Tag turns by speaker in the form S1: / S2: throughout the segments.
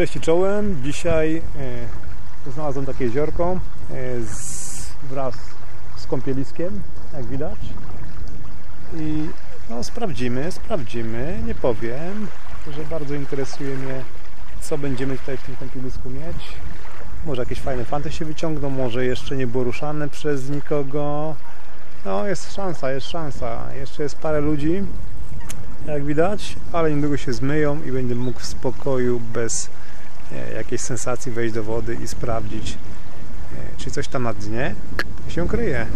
S1: Cześć czołem. Dzisiaj e, znalazłem takie jeziorko e, z, wraz z kąpieliskiem, jak widać. I no, sprawdzimy, sprawdzimy. Nie powiem, że bardzo interesuje mnie, co będziemy tutaj w tym kąpielisku mieć. Może jakieś fajne fanty się wyciągną, może jeszcze nie było ruszane przez nikogo. No, jest szansa, jest szansa. Jeszcze jest parę ludzi, jak widać, ale niedługo się zmyją i będę mógł w spokoju, bez jakiejś sensacji wejść do wody i sprawdzić, e, czy coś tam na dnie się kryje.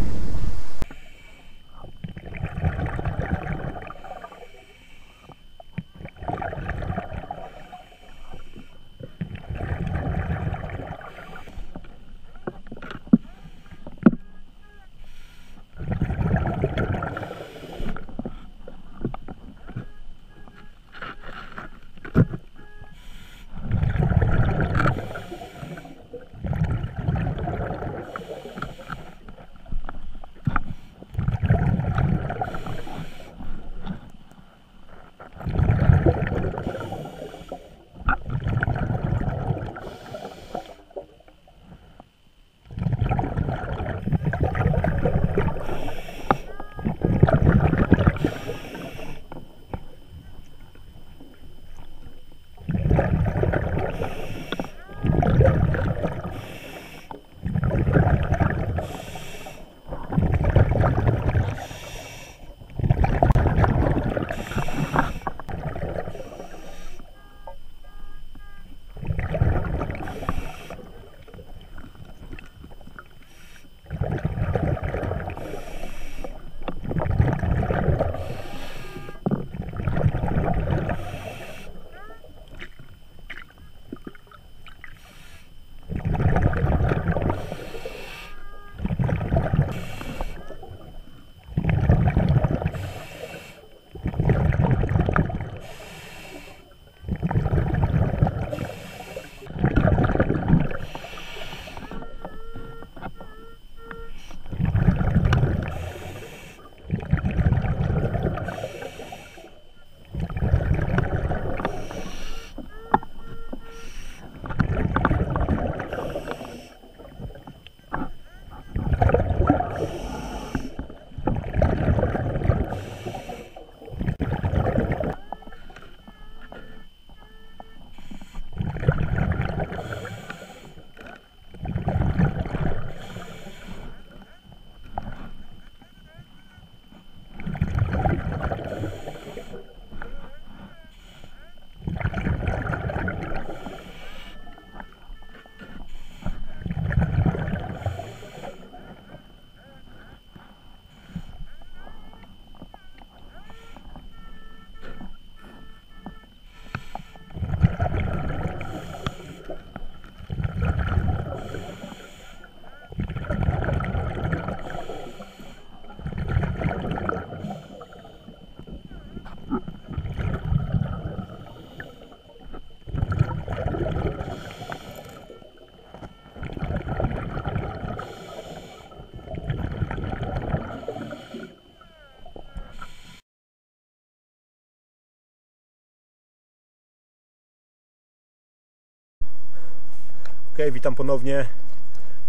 S1: Ok, witam ponownie.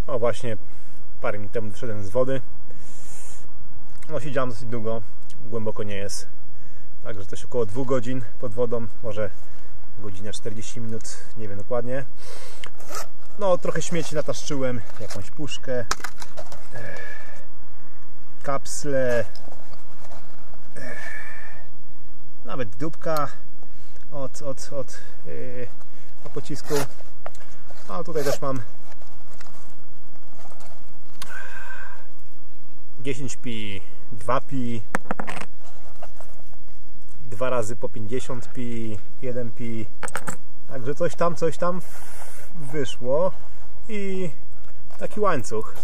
S1: O właśnie, parę minut temu wyszedłem z wody. No siedziałem dosyć długo, głęboko nie jest. Także coś około 2 godzin pod wodą, może godzina 40 minut, nie wiem dokładnie. No trochę śmieci nataszczyłem, jakąś puszkę, kapsle, nawet dupka. Od, od, od yy, pocisku a tutaj też mam 10 pi, 2 pi, 2 razy po 50 pi, 1 pi. Także coś tam, coś tam wyszło i taki łańcuch,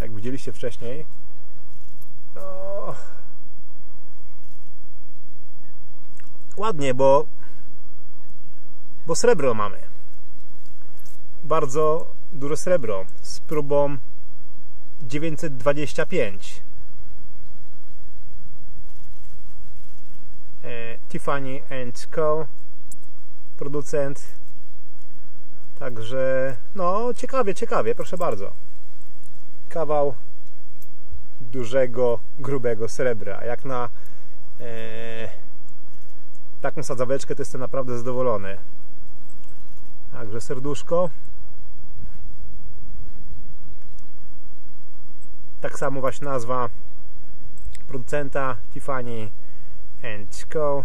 S1: jak widzieliście wcześniej. No, ładnie, bo bo srebro mamy bardzo dużo srebro z próbą 925 e, Tiffany Co producent Także, no, ciekawie, ciekawie, proszę bardzo. Kawał dużego, grubego srebra. Jak na e, taką sadzaweczkę to jestem naprawdę zadowolony. Także serduszko. Tak samo właśnie nazwa producenta Tiffany Co.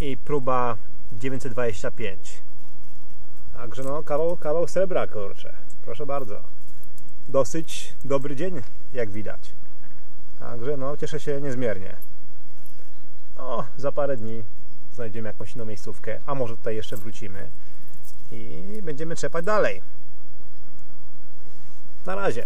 S1: I próba 925 także no kawał, kawał srebra kurczę. Proszę bardzo. Dosyć dobry dzień jak widać. Także no cieszę się niezmiernie. No za parę dni znajdziemy jakąś inną miejscówkę a może tutaj jeszcze wrócimy i będziemy trzepać dalej. Na razie